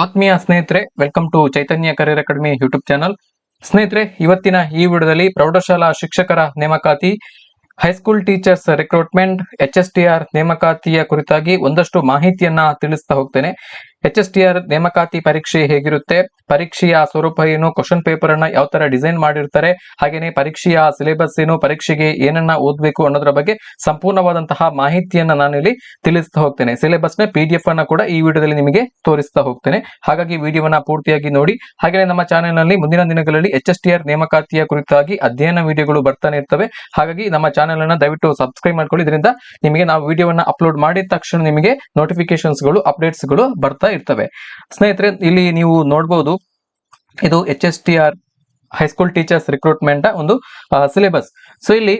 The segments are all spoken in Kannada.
ಆತ್ಮೀಯ ಸ್ನೇಹಿತರೆ welcome to Chaitanya career academy YouTube channel ಸ್ನೇಹಿತರೆ, ಇವತ್ತಿನ ಈ ವಿಡಿಯೋದಲ್ಲಿ ಪ್ರೌಢಶಾಲಾ ಶಿಕ್ಷಕರ ನೇಮಕಾತಿ high school teachers recruitment H S T R ನೇಮಕಾತಿಯ ಕುರಿತಾಗಿ ಒಂದಷ್ಟು ಮಾಹಿತಿಯನ್ನ ತಿಳಿಸ್ತಾ ಹೋಗ್ತೇನೆ. ಎಚ್ ಎಸ್ ಟಿ ಆರ್ ನೇಮಕಾತಿ ಪರೀಕ್ಷೆ ಹೇಗಿರುತ್ತೆ? ಪರೀಕ್ಷೆಯ ಸ್ವರೂಪ ಏನು? ಕ್ವಶನ್ ಪೇಪರ್ ಅನ್ನ ಯಾವ ತರ ಡಿಸೈನ್ ಮಾಡಿರ್ತಾರೆ? ಹಾಗೇನೆ ಪರೀಕ್ಷೆಯ ಸಿಲೆಬಸ್ ಏನು? ಪರೀಕ್ಷೆಗೆ ಏನನ್ನ ಓದ್ಬೇಕು ಅನ್ನೋದ್ರ ಬಗ್ಗೆ ಸಂಪೂರ್ಣವಾದಂತಹ ಮಾಹಿತಿಯನ್ನ ನಾನು ಇಲ್ಲಿ ತಿಳಿಸ್ತಾ ಹೋಗ್ತೇನೆ. ಸಿಲೆಬಸ್ನ ಪಿ ಡಿ ಅನ್ನ ಕೂಡ ಈ ವಿಡಿಯೋದಲ್ಲಿ ನಿಮಗೆ ತೋರಿಸ್ತಾ ಹೋಗ್ತೇನೆ. ಹಾಗಾಗಿ ವಿಡಿಯೋವನ್ನ ಪೂರ್ತಿಯಾಗಿ ನೋಡಿ. ಹಾಗೆ ನಮ್ಮ ಚಾನೆಲ್ನಲ್ಲಿ ಮುಂದಿನ ದಿನಗಳಲ್ಲಿ ಎಚ್ ಎಸ್ ಟಿ ಆರ್ ನೇಮಕಾತಿಯ ಕುರಿತಾಗಿ ಅಧ್ಯಯನ ವಿಡಿಯೋಗಳು ಬರ್ತಾನೆ ಇರ್ತವೆ. ಹಾಗಾಗಿ ನಮ್ಮ ಚಾನೆಲ್ ಅನ್ನ ದಯವಿಟ್ಟು ಸಬ್ಸ್ಕ್ರೈಬ್ ಮಾಡ್ಕೊಳ್ಳಿ. ಇದರಿಂದ ನಿಮಗೆ ನಾವು ವಿಡಿಯೋವನ್ನ ಅಪ್ಲೋಡ್ ಮಾಡಿದ ತಕ್ಷಣ ನಿಮಗೆ ನೋಟಿಫಿಕೇಶನ್ಸ್ಗಳು ಅಪ್ಡೇಟ್ಸ್ಗಳು ಬರ್ತಾ ಇರ್ತವೆ. ಸ್ನೇಹಿತರೆ, ಇಲ್ಲಿ ನೀವು ನೋಡಬಹುದು ಇದು H S T R high school teachers recruitment ಒಂದು ಸಿಲೆಬಸ್ ಸೊ ಇಲ್ಲಿ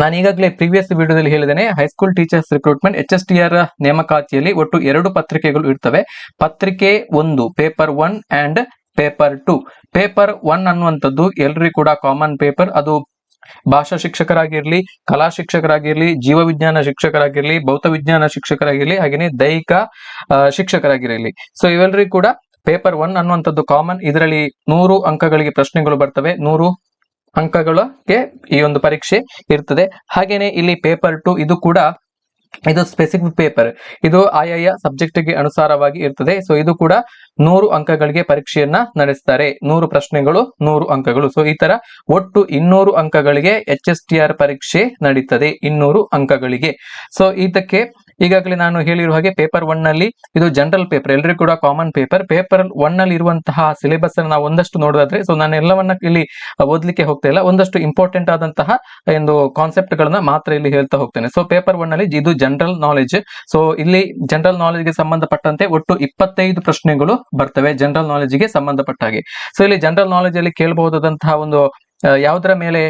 ನಾನು ಈಗಾಗಲೇ ಪ್ರೀವಿಯಸ್ ವಿಡಿಯೋದಲ್ಲಿ ಹೇಳಿದ್ದೇನೆ high school teachers recruitment H S T R ನೇಮಕಾತಿಯಲ್ಲಿ ಒಟ್ಟು ಎರಡು ಪತ್ರಿಕೆಗಳು ಇರ್ತವೆ. ಪತ್ರಿಕೆ ಒಂದು paper one and paper two paper one ಅನ್ನುವಂಥದ್ದು ಎಲ್ರಿಗೂ ಕೂಡ ಕಾಮನ್ ಪೇಪರ್ ಅದು ಭಾಷಾ ಶಿಕ್ಷಕರಾಗಿರ್ಲಿ, ಕಲಾ ಶಿಕ್ಷಕರಾಗಿರ್ಲಿ, ಜೀವ ವಿಜ್ಞಾನ ಶಿಕ್ಷಕರಾಗಿರ್ಲಿ, ಭೌತ ವಿಜ್ಞಾನ ಶಿಕ್ಷಕರಾಗಿರ್ಲಿ, ಹಾಗೇನೆ ದೈಹಿಕ ಶಿಕ್ಷಕರಾಗಿರಲಿ. ಸೊ ಇವೆಲ್ಲರಿಗೂ ಕೂಡ ಪೇಪರ್ ಒನ್ ಅನ್ನುವಂಥದ್ದು ಕಾಮನ್. ಇದರಲ್ಲಿ ನೂರು ಅಂಕಗಳಿಗೆ ಪ್ರಶ್ನೆಗಳು ಬರ್ತವೆ. ನೂರು ಅಂಕಗಳಿಗೆ ಈ ಒಂದು ಪರೀಕ್ಷೆ ಇರ್ತದೆ. ಹಾಗೇನೆ ಇಲ್ಲಿ ಪೇಪರ್ ಟು, ಇದು ಕೂಡ ಇದು ಸ್ಪೆಸಿಫಿಕ್ ಪೇಪರ್ ಇದು ಆಯಾಯ ಸಬ್ಜೆಕ್ಟ್ಗೆ ಅನುಸಾರವಾಗಿ ಇರ್ತದೆ. ಸೊ ಇದು ಕೂಡ ನೂರು ಅಂಕಗಳಿಗೆ ಪರೀಕ್ಷೆಯನ್ನ ನಡೆಸ್ತಾರೆ. ನೂರು ಪ್ರಶ್ನೆಗಳು, ನೂರು ಅಂಕಗಳು. ಸೊ ಈ ತರ ಒಟ್ಟು ಇನ್ನೂರು ಅಂಕಗಳಿಗೆ ಎಚ್ ಎಸ್ ಟಿ ಆರ್ ಪರೀಕ್ಷೆ ನಡೀತದೆ. ಇನ್ನೂರು ಅಂಕಗಳಿಗೆ. ಸೊ ಇದಕ್ಕೆ ಈಗಾಗಲೇ ನಾನು ಹೇಳಿರುವ ಹಾಗೆ ಪೇಪರ್ ಒನ್ನಲ್ಲಿ ಇದು ಜನರಲ್ ಪೇಪರ್ ಎಲ್ಲರಿಗೂ ಕೂಡ ಕಾಮನ್ ಪೇಪರ್ ಪೇಪರ್ ಒನ್ನಲ್ಲಿ ಇರುವಂತಹ ಸಿಲೆಬಸ್ ಅನ್ನು ನಾವು ಒಂದಷ್ಟು ನೋಡೋದಾದ್ರೆ ಸೊ ನಾನು ಎಲ್ಲವನ್ನ ಇಲ್ಲಿ ಓದ್ಲಿಕ್ಕೆ ಹೋಗ್ತಾ ಇಲ್ಲ. ಒಂದಷ್ಟು ಇಂಪಾರ್ಟೆಂಟ್ ಆದಂತಹ ಒಂದು ಕಾನ್ಸೆಪ್ಟ್ ಗಳನ್ನ ಮಾತ್ರ ಇಲ್ಲಿ ಹೇಳ್ತಾ ಹೋಗ್ತೇನೆ. ಸೊ ಪೇಪರ್ ಒನ್ನಲ್ಲಿ ಇದು ಜನರಲ್ ನಾಲೆಜ್ ಸೊ ಇಲ್ಲಿ ಜನರಲ್ ನಾಲೆಜ್ಗೆ ಸಂಬಂಧಪಟ್ಟಂತೆ ಒಟ್ಟು ಇಪ್ಪತ್ತೈದು ಪ್ರಶ್ನೆಗಳು ಬರ್ತವೆ ಜನರಲ್ ನಾಲೆಜ್ಗೆ ಸಂಬಂಧಪಟ್ಟ ಹಾಗೆ ಸೊ ಇಲ್ಲಿ ಜನರಲ್ ನಾಲೆಜ್ ಅಲ್ಲಿ ಕೇಳಬಹುದಾದಂತಹ ಒಂದು ಯಾವುದರ ಮೇಲೆ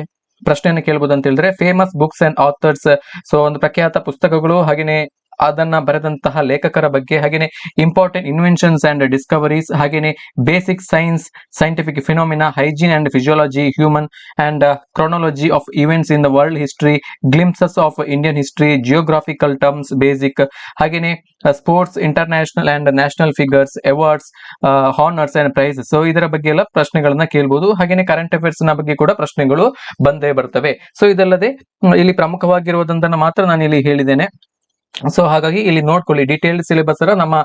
ಪ್ರಶ್ನೆಯನ್ನು ಕೇಳಬಹುದು ಅಂತ ಹೇಳಿದ್ರೆ famous books and authors so ಒಂದು ಪ್ರಖ್ಯಾತ ಪುಸ್ತಕಗಳು ಹಾಗೇನೆ ಅದನ್ನ ಬರೆದಂತಹ ಲೇಖಕರ ಬಗ್ಗೆ ಹಾಗೇನೆ ಇಂಪಾರ್ಟೆಂಟ್ ಇನ್ವೆನ್ಷನ್ಸ್ ಅಂಡ್ ಡಿಸ್ಕವರೀಸ್ ಹಾಗೇನೆ basic science scientific phenomena hygiene and physiology human and chronology of events in the world history glimpses of Indian history geographical terms basic ಹಾಗೇನೆ sports international and national figures awards honours and prize so ಇದರ ಬಗ್ಗೆ ಎಲ್ಲ ಪ್ರಶ್ನೆಗಳನ್ನ ಕೇಳಬಹುದು ಹಾಗೇನೆ ಕರೆಂಟ್ ಅಫೇರ್ಸ್ನ ಬಗ್ಗೆ ಕೂಡ ಪ್ರಶ್ನೆಗಳು ಬಂದೇ ಬರ್ತವೆ. ಸೊ ಇದಲ್ಲದೆ, ಇಲ್ಲಿ ಪ್ರಮುಖವಾಗಿರುವುದನ್ನ ಮಾತ್ರ ನಾನು ಇಲ್ಲಿ ಹೇಳಿದ್ದೇನೆ. ಸೊ ಹಾಗಾಗಿ ಇಲ್ಲಿ ನೋಡ್ಕೊಳ್ಳಿ ಡೀಟೇಲ್ಡ್ ಸಿಲೆಬಸ್ ನಮ್ಮ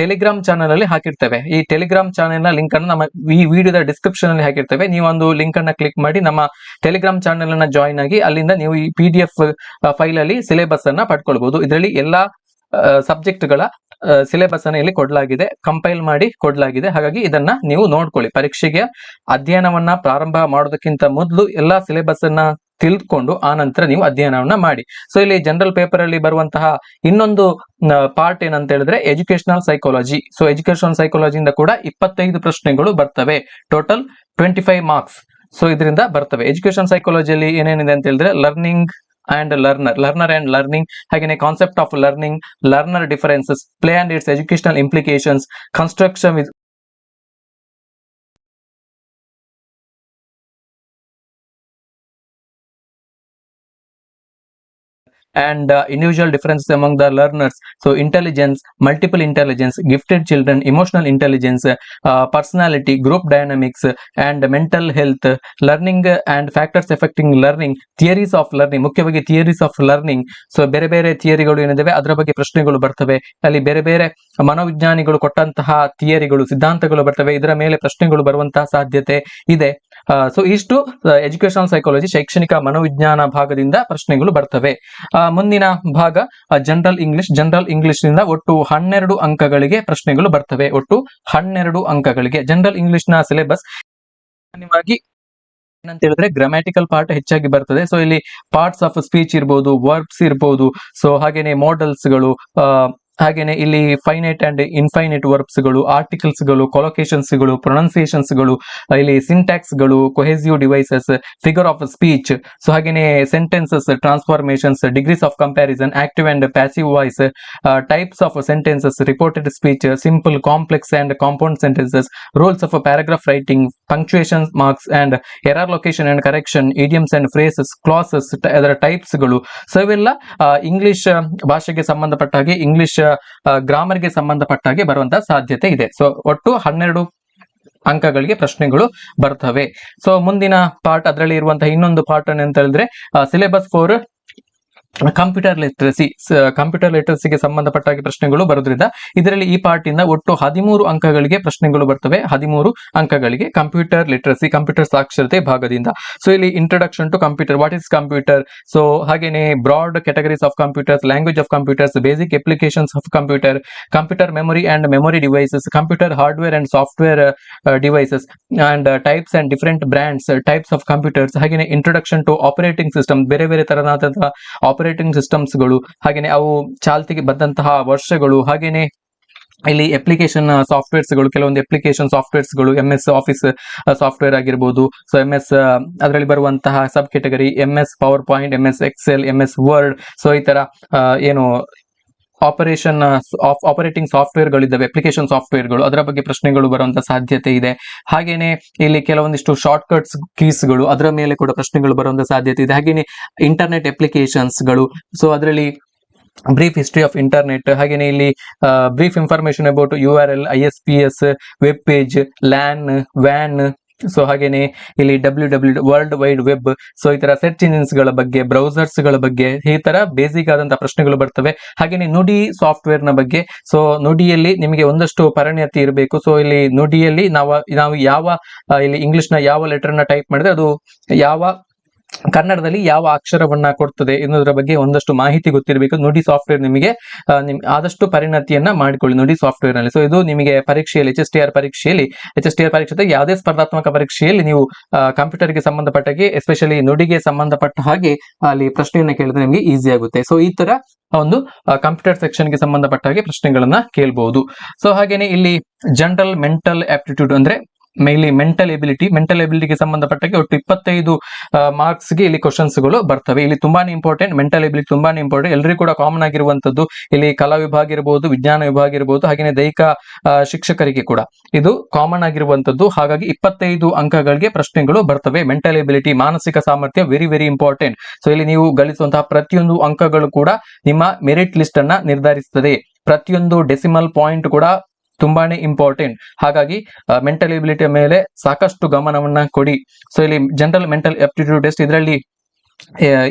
ಟೆಲಿಗ್ರಾಮ್ ಚಾನಲ್ ಅಲ್ಲಿ ಹಾಕಿರ್ತೇವೆ. ಈ ಟೆಲಿಗ್ರಾಮ್ ಚಾನೆಲ್ನ ಲಿಂಕ್ ಅನ್ನು ನಮ್ಮ ಈ ವಿಡಿಯೋದ ಡಿಸ್ಕ್ರಿಪ್ಷನ್ ಅಲ್ಲಿ ಹಾಕಿರ್ತೇವೆ. ನೀವು ಒಂದು ಲಿಂಕ್ ಅನ್ನ ಕ್ಲಿಕ್ ಮಾಡಿ ನಮ್ಮ ಟೆಲಿಗ್ರಾಮ್ ಚಾನೆಲ್ ಅನ್ನ ಜಾಯಿನ್ ಆಗಿ ಅಲ್ಲಿಂದ ನೀವು ಈ ಪಿ ಡಿ ಫೈಲ್ ಅಲ್ಲಿ ಸಿಲೆಬಸ್ ಅನ್ನ ಪಡ್ಕೊಳ್ಬಹುದು. ಇದರಲ್ಲಿ ಎಲ್ಲಾ ಸಬ್ಜೆಕ್ಟ್ಗಳ ಸಿಲೆಬಸ್ ಅನ್ನ ಇಲ್ಲಿ ಕೊಡಲಾಗಿದೆ ಕಂಪೈಲ್ ಮಾಡಿ ಕೊಡಲಾಗಿದೆ. ಹಾಗಾಗಿ ಇದನ್ನ ನೀವು ನೋಡ್ಕೊಳ್ಳಿ. ಪರೀಕ್ಷೆಗೆ ಅಧ್ಯಯನವನ್ನ ಪ್ರಾರಂಭ ಮಾಡೋದಕ್ಕಿಂತ ಮೊದಲು ಎಲ್ಲಾ ಸಿಲೆಬಸ್ ಅನ್ನ ತಿಳಿದುಕೊಂಡು ಆ ನಂತರ ನೀವು ಅಧ್ಯಯನವನ್ನ ಮಾಡಿ. ಸೊ ಇಲ್ಲಿ ಜನರಲ್ ಪೇಪರ್ ಅಲ್ಲಿ ಬರುವಂತಹ ಇನ್ನೊಂದು ಪಾರ್ಟ್ ಏನಂತ ಹೇಳಿದ್ರೆ ಎಜುಕೇಶನಲ್ ಸೈಕಾಲಜಿ ಸೊ ಎಜುಕೇಶನಲ್ ಸೈಕಾಲಜಿಯಿಂದ ಕೂಡ ಇಪ್ಪತ್ತೈದು ಪ್ರಶ್ನೆಗಳು ಬರ್ತವೆ. Total twenty five marks so ಇದರಿಂದ ಬರ್ತವೆ. ಎಜುಕೇಶನ್ ಸೈಕಾಲಜಿಯಲ್ಲಿ ಏನೇನಿದೆ ಅಂತ ಹೇಳಿದ್ರೆ learning and learner learner and learning ಹಾಗೆಯೇ concept of learning learner differences play and its educational implications construction with and uh, individual differences among the learners so intelligence multiple intelligence gifted children emotional intelligence uh, personality group dynamics and mental health learning and factors affecting learning theories of learning ಮುಖ್ಯವಾಗಿ theories of learning ಸೊ ಬೇರೆ ಬೇರೆ ಥಿಯರಿಗಳು ಏನಿದಾವೆ ಅದರ ಬಗ್ಗೆ ಪ್ರಶ್ನೆಗಳು ಬರ್ತವೆ ಅಲ್ಲಿ ಬೇರೆ ಬೇರೆ ಮನೋವಿಜ್ಞಾನಿಗಳು ಕೊಟ್ಟಂತಹ ಥಿಯರಿಗಳು, ಸಿದ್ಧಾಂತಗಳು ಬರ್ತವೆ. ಇದರ ಮೇಲೆ ಪ್ರಶ್ನೆಗಳು ಬರುವಂತಹ ಸಾಧ್ಯತೆ ಇದೆ. ಸೊ ಇಷ್ಟು ಎಜುಕೇಶನಲ್ ಸೈಕಾಲಜಿ, ಶೈಕ್ಷಣಿಕ ಮನೋವಿಜ್ಞಾನ ಭಾಗದಿಂದ ಪ್ರಶ್ನೆಗಳು ಬರ್ತವೆ. ಮುಂದಿನ ಭಾಗ ಜನರಲ್ ಇಂಗ್ಲಿಷ್. ಜನರಲ್ ಇಂಗ್ಲಿಷ್ನಿಂದ ಒಟ್ಟು ಹನ್ನೆರಡು ಅಂಕಗಳಿಗೆ ಪ್ರಶ್ನೆಗಳು ಬರ್ತವೆ. ಒಟ್ಟು ಹನ್ನೆರಡು ಅಂಕಗಳಿಗೆ. ಜನರಲ್ ಇಂಗ್ಲಿಷ್ನ ಸಿಲೆಬಸ್ ಸಾಮಾನ್ಯವಾಗಿ ಏನಂತ ಹೇಳಿದ್ರೆ ಗ್ರಾಮ್ಯಾಟಿಕಲ್ ಪಾರ್ಟ್ ಹೆಚ್ಚಾಗಿ ಬರ್ತದೆ. ಸೊ ಇಲ್ಲಿ ಪಾರ್ಟ್ಸ್ ಆಫ್ ಸ್ಪೀಚ್ ಇರ್ಬೋದು, ವರ್ಬ್ಸ್ ಇರ್ಬೋದು. ಸೊ ಹಾಗೇನೆ ಮೋಡಲ್ಸ್ಗಳು ಹಾಗೇನೆ ಇಲ್ಲಿ ಫೈನೈಟ್ ಅಂಡ್ ಇನ್ಫೈನೈಟ್ ವರ್ಬ್ಸ್ಗಳು ಆರ್ಟಿಕಲ್ಸ್ಗಳು ಕೊಲೊಕೇಶನ್ಸ್ಗಳು ಪ್ರೊನೌನ್ಸಿಯೇಷನ್ಸ್ಗಳು ಇಲ್ಲಿ ಸಿಂಟ್ಯಾಕ್ಸ್ಗಳು cohesive devices figure of speech so ಹಾಗೇನೆ sentences transformations degrees of comparison active and passive voice types of sentences reported speech simple complex and compound sentences rules of paragraph writing punctuation marks and error location and correction idioms and phrases clauses ಅದರ ಟೈಪ್ಸ್ಗಳು ಸೊ ಇವೆಲ್ಲ ಇಂಗ್ಲಿಷ್ ಭಾಷೆಗೆ ಸಂಬಂಧಪಟ್ಟ ಹಾಗೆ ಇಂಗ್ಲಿಷ್ ಗ್ರಾಮರ್ಗೆ ಸಂಬಂಧಪಟ್ಟ ಹಾಗೆ ಬರುವಂತಹ ಸಾಧ್ಯತೆ ಇದೆ. ಸೊ ಒಟ್ಟು ಹನ್ನೆರಡು ಅಂಕಗಳಿಗೆ ಪ್ರಶ್ನೆಗಳು ಬರ್ತವೆ. ಸೊ ಮುಂದಿನ ಪಾರ್ಟ್ ಅದರಲ್ಲಿ ಇರುವಂತಹ ಇನ್ನೊಂದು ಪಾರ್ಟ್ ಅಂತ ಹೇಳಿದ್ರೆ syllabus for computer literacy computer ಲಿಟ್ರಸಿಗೆ ಸಂಬಂಧಪಟ್ಟ ಹಾಗೆ ಪ್ರಶ್ನೆಗಳು ಬರೋದ್ರಿಂದ ಇದರಲ್ಲಿ ಈ ಪಾರ್ಟ್ ಇಂದ ಒಟ್ಟು ಹದಿಮೂರು ಅಂಕಗಳಿಗೆ ಪ್ರಶ್ನೆಗಳು ಬರ್ತವೆ. ಹದಿಮೂರು ಅಂಕಗಳಿಗೆ ಕಂಪ್ಯೂಟರ್ ಲಿಟ್ರಸಿ ಕಂಪ್ಯೂಟರ್ ಸಾಕ್ಷರತೆ ಭಾಗದಿಂದ. ಸೊ ಇಲ್ಲಿ introduction to computer what is computer so ಹಾಗೇನೆ broad categories of computers language of computers basic applications of computer computer memory and memory devices computer hardware and software devices and types and different brands types of computers ಹಾಗೇನೆ ಇಂಟ್ರೊಡಕ್ಷನ್ ಟು ಆಪರೇಟಿಂಗ್ ಸಿಸ್ಟಮ್ ಬೇರೆ ಬೇರೆ ತರನಾದಂತಹ ಆಪರೇಟಿಂಗ್ ಸಿಸ್ಟಮ್ಸ್ಗಳು ಹಾಗೇನೆ ಅವು ಚಾಲ್ತಿಗೆ ಬಂದಂತಹ ವರ್ಷಗಳು ಹಾಗೇನೆ ಇಲ್ಲಿ ಅಪ್ಲಿಕೇಶನ್ ಸಾಫ್ಟ್ವೇರ್ಸ್ಗಳು ಕೆಲವೊಂದು ಅಪ್ಲಿಕೇಶನ್ ಸಾಫ್ಟ್ವೇರ್ಸ್ಗಳು ಎಂ ಎಸ್ ಆಫೀಸ್ ಸಾಫ್ಟ್ವೇರ್ ಆಗಿರ್ಬೋದು. ಸೊ ಎಂ ಎಸ್ ಅದರಲ್ಲಿ ಬರುವಂತಹ sub category M S PowerPoint M S Excel M S Word so ಈ ತರ ಆ, ಏನು ಆಪರೇಷನ್ ಆಫ್ ಆಪರೇಟಿಂಗ್ ಸಾಫ್ಟ್ವೇರ್ಗಳಿದ್ದಾವೆ ಅಪ್ಲಿಕೇಶನ್ ಸಾಫ್ಟ್ವೇರ್ಗಳು ಅದರ ಬಗ್ಗೆ ಪ್ರಶ್ನೆಗಳು ಬರುವಂತ ಸಾಧ್ಯತೆ ಇದೆ. ಹಾಗೇನೆ ಇಲ್ಲಿ ಕೆಲವೊಂದಿಷ್ಟು ಶಾರ್ಟ್ ಕಟ್ಸ್ ಕೀಸ್ಗಳು ಅದರ ಮೇಲೆ ಕೂಡ ಪ್ರಶ್ನೆಗಳು ಬರುವಂತ ಸಾಧ್ಯತೆ ಇದೆ. ಹಾಗೇನೆ ಇಂಟರ್ನೆಟ್ ಅಪ್ಲಿಕೇಶನ್ಸ್ಗಳು ಸೊ ಅದರಲ್ಲಿ ಬ್ರೀಫ್ ಹಿಸ್ಟ್ರಿ ಆಫ್ ಇಂಟರ್ನೆಟ್ ಹಾಗೇನೆ ಇಲ್ಲಿ brief information about U R L I S P S web page LAN van so ಹಾಗೇನೆ ಇಲ್ಲಿ W W world wide web so ಈ ತರ ಸರ್ಚ್ ಇಂಜಿನ್ಸ್ಗಳ ಬಗ್ಗೆ ಬ್ರೌಸರ್ಸ್ಗಳ ಬಗ್ಗೆ, ಈ ತರ ಬೇಸಿಕ್ ಆದಂತಹ ಪ್ರಶ್ನೆಗಳು ಬರ್ತವೆ. ಹಾಗೇನೆ ನುಡಿ ಸಾಫ್ಟ್ವೇರ್ನ ಬಗ್ಗೆ ಸೊ ನುಡಿಯಲ್ಲಿ ನಿಮಗೆ ಒಂದಷ್ಟು ಪರಿಣತಿ ಇರಬೇಕು. ಸೊ ಇಲ್ಲಿ ನುಡಿಯಲ್ಲಿ ನಾವು ನಾವು ಯಾವ ಇಲ್ಲಿ ಇಂಗ್ಲಿಷ್ನ ಯಾವ ಲೆಟರ್ನ ಟೈಪ್ ಮಾಡಿದ್ರೆ ಅದು ಯಾವ ಕನ್ನಡದಲ್ಲಿ ಯಾವ ಅಕ್ಷರವನ್ನ ಕೊಡ್ತದೆ ಎನ್ನುವುದರ ಬಗ್ಗೆ ಒಂದಷ್ಟು ಮಾಹಿತಿ ಗೊತ್ತಿರಬೇಕು. ನುಡಿ ಸಾಫ್ಟ್ವೇರ್ ನಿಮಗೆ ಆದಷ್ಟು ಪರಿಣತಿಯನ್ನ ಮಾಡಿಕೊಳ್ಳಿ ನುಡಿ ಸಾಫ್ಟ್ವೇರ್ನಲ್ಲಿ. ಸೊ ಇದು ನಿಮಗೆ ಪರೀಕ್ಷೆಯಲ್ಲಿ ಎಚ್ ಎಸ್ ಟಿ ಆರ್ ಪರೀಕ್ಷೆಯಲ್ಲಿ ಎಚ್ ಎಸ್ ಟಿ ಆರ್ ಪರೀಕ್ಷೆ ಯಾವುದೇ ಸ್ಪರ್ಧಾತ್ಮಕ ಪರೀಕ್ಷೆಯಲ್ಲಿ ನೀವು ಕಂಪ್ಯೂಟರ್ಗೆ ಸಂಬಂಧಪಟ್ಟಾಗಿ ಎಸ್ಪೆಷಲಿ ನುಡಿಗೆ ಸಂಬಂಧಪಟ್ಟ ಹಾಗೆ, ಅಲ್ಲಿ ಪ್ರಶ್ನೆಯನ್ನ ಕೇಳಿದ್ರೆ ನಿಮಗೆ ಈಸಿ ಆಗುತ್ತೆ. ಸೊ ಈ ತರ ಒಂದು ಕಂಪ್ಯೂಟರ್ ಸೆಕ್ಷನ್ಗೆ ಸಂಬಂಧಪಟ್ಟ ಹಾಗೆ ಪ್ರಶ್ನೆಗಳನ್ನ ಕೇಳಬಹುದು ಸೊ ಹಾಗೇನೆ ಇಲ್ಲಿ ಜನರಲ್ ಮೆಂಟಲ್ ಆಪ್ಟಿಟ್ಯೂಡ್ ಅಂದ್ರೆ ಮೇಲಿ ಮೆಂಟಲ್ ಎಬಿಲಿಟಿ ಮೆಂಟಲ್ ಎಬಿಲಿಟಿಗೆ ಸಂಬಂಧಪಟ್ಟಾಗೆ ಒಟ್ಟು ಇಪ್ಪತ್ತೈದು ಮಾರ್ಕ್ಸ್ಗೆ ಇಲ್ಲಿ ಕ್ವಶನ್ಸ್ಗಳು ಬರ್ತವೆ. ಇಲ್ಲಿ ತುಂಬಾನೇ ಇಂಪಾರ್ಟೆಂಟ್ ಮೆಂಟಲ್ ಎಬಿಲಿಟಿ ತುಂಬಾನೇ ಇಂಪಾರ್ಟೆಂಟ್ ಎಲ್ಲರಿಗೂ ಕೂಡ ಕಾಮನ್ ಆಗಿರುವಂತದ್ದು ಇಲ್ಲಿ ಕಲಾ ವಿಭಾಗ ಇರಬಹುದು ವಿಜ್ಞಾನ ವಿಭಾಗ ಇರಬಹುದು ಹಾಗೆ ದೈಹಿಕ ಶಿಕ್ಷಕರಿಗೆ ಕೂಡ. ಇದು ಕಾಮನ್ ಆಗಿರುವಂತದ್ದು ಹಾಗಾಗಿ ಇಪ್ಪತ್ತೈದು ಅಂಕಗಳಿಗೆ ಪ್ರಶ್ನೆಗಳು ಬರ್ತವೆ. ಮೆಂಟಲ್ ಎಬಿಲಿಟಿ ಮಾನಸಿಕ ಸಾಮರ್ಥ್ಯ ವೆರಿ ವೆರಿ ಇಂಪಾರ್ಟೆಂಟ್ ಸೊ ಇಲ್ಲಿ ನೀವು ಗಳಿಸುವಂತಹ ಪ್ರತಿಯೊಂದು ಅಂಕಗಳು ಕೂಡ ನಿಮ್ಮ ಮೆರಿಟ್ ಲಿಸ್ಟ್ ಅನ್ನ ನಿರ್ಧರಿಸುತ್ತದೆ ಪ್ರತಿಯೊಂದು ಡೆಸಿಮಲ್ ಪಾಯಿಂಟ್ ಕೂಡ ತುಂಬಾನೇ ಇಂಪಾರ್ಟೆಂಟ್ ಹಾಗಾಗಿ ಮೆಂಟಲ್ ಎಬಿಲಿಟಿಯ ಮೇಲೆ ಸಾಕಷ್ಟು ಗಮನವನ್ನ ಕೊಡಿ. ಸೊ ಇಲ್ಲಿ ಜನರಲ್ ಮೆಂಟಲ್ ಆಪ್ಟಿಟ್ಯೂಡ್ ಟೆಸ್ಟ್ ಇದರಲ್ಲಿ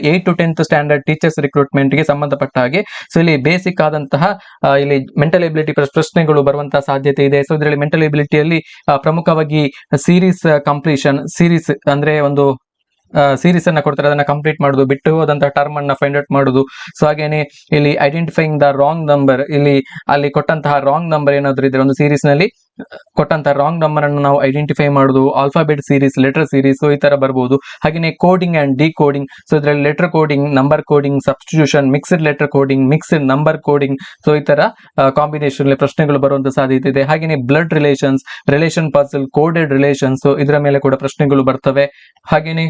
eight to tenth standard teachers ರಿಕ್ರೂಟ್ಮೆಂಟ್ಗೆ ಸಂಬಂಧಪಟ್ಟ ಹಾಗೆ ಸೊ ಇಲ್ಲಿ ಬೇಸಿಕ್ ಆದಂತಹ ಇಲ್ಲಿ ಮೆಂಟಲ್ ಎಬಿಲಿಟಿ ಪ್ರಶ್ನೆಗಳು ಬರುವಂತಹ ಸಾಧ್ಯತೆ ಇದೆ. ಸೊ ಇದರಲ್ಲಿ ಮೆಂಟಲ್ ಎಬಿಲಿಟಿಯಲ್ಲಿ ಪ್ರಮುಖವಾಗಿ ಸೀರೀಸ್ ಕಂಪ್ಲೀಷನ್ ಸೀರೀಸ್ ಅಂದ್ರೆ ಒಂದು ಸೀರೀಸ್ ಅನ್ನ ಕೊಡ್ತಾರೆ, ಅದನ್ನ ಕಂಪ್ಲೀಟ್ ಮಾಡುದು, ಬಿಟ್ಟು ಹೋದಂತಹ ಟರ್ಮ್ ಅನ್ನ ಫೈಂಡ್ ಔಟ್ ಮಾಡುದು. ಸೊ ಹಾಗೇನೆ ಇಲ್ಲಿ ಐಡೆಂಟಿಫೈಯಿಂಗ್ ದ ರಾಂಗ್ ನಂಬರ್ ಇಲ್ಲಿ, ಅಲ್ಲಿ ಕೊಟ್ಟಂತಹ ರಾಂಗ್ ನಂಬರ್ ಏನಾದ್ರು ಇದ್ರೆ ಒಂದು ಸೀರೀಸ್ನಲ್ಲಿ ಕೊಟ್ಟಂತಹ ರಾಂಗ್ ನಂಬರ್ ಅನ್ನು ನಾವು ಐಡೆಂಟಿಫೈ ಮಾಡುದು ಆಲ್ಫಾಬೆಟ್ ಸೀರೀಸ್ ಲೆಟರ್ ಸೀರೀಸ್ ಈ ತರ ಬರಬಹುದು ಹಾಗೆಯೇ coding and decoding so ಇದ್ರಲ್ಲಿ letter coding number coding substitution mixed letter coding mixed number coding so ಈ ತರ ಕಾಂಬಿನೇಷನ್ ಪ್ರಶ್ನೆಗಳು ಬರುವಂತ ಸಾಧ್ಯತೆ ಇದೆ. ಹಾಗೆಯೇ blood relations relation puzzle coded relations ಇದರ ಮೇಲೆ ಕೂಡ ಪ್ರಶ್ನೆಗಳು ಬರ್ತವೆ. ಹಾಗೆಯೇ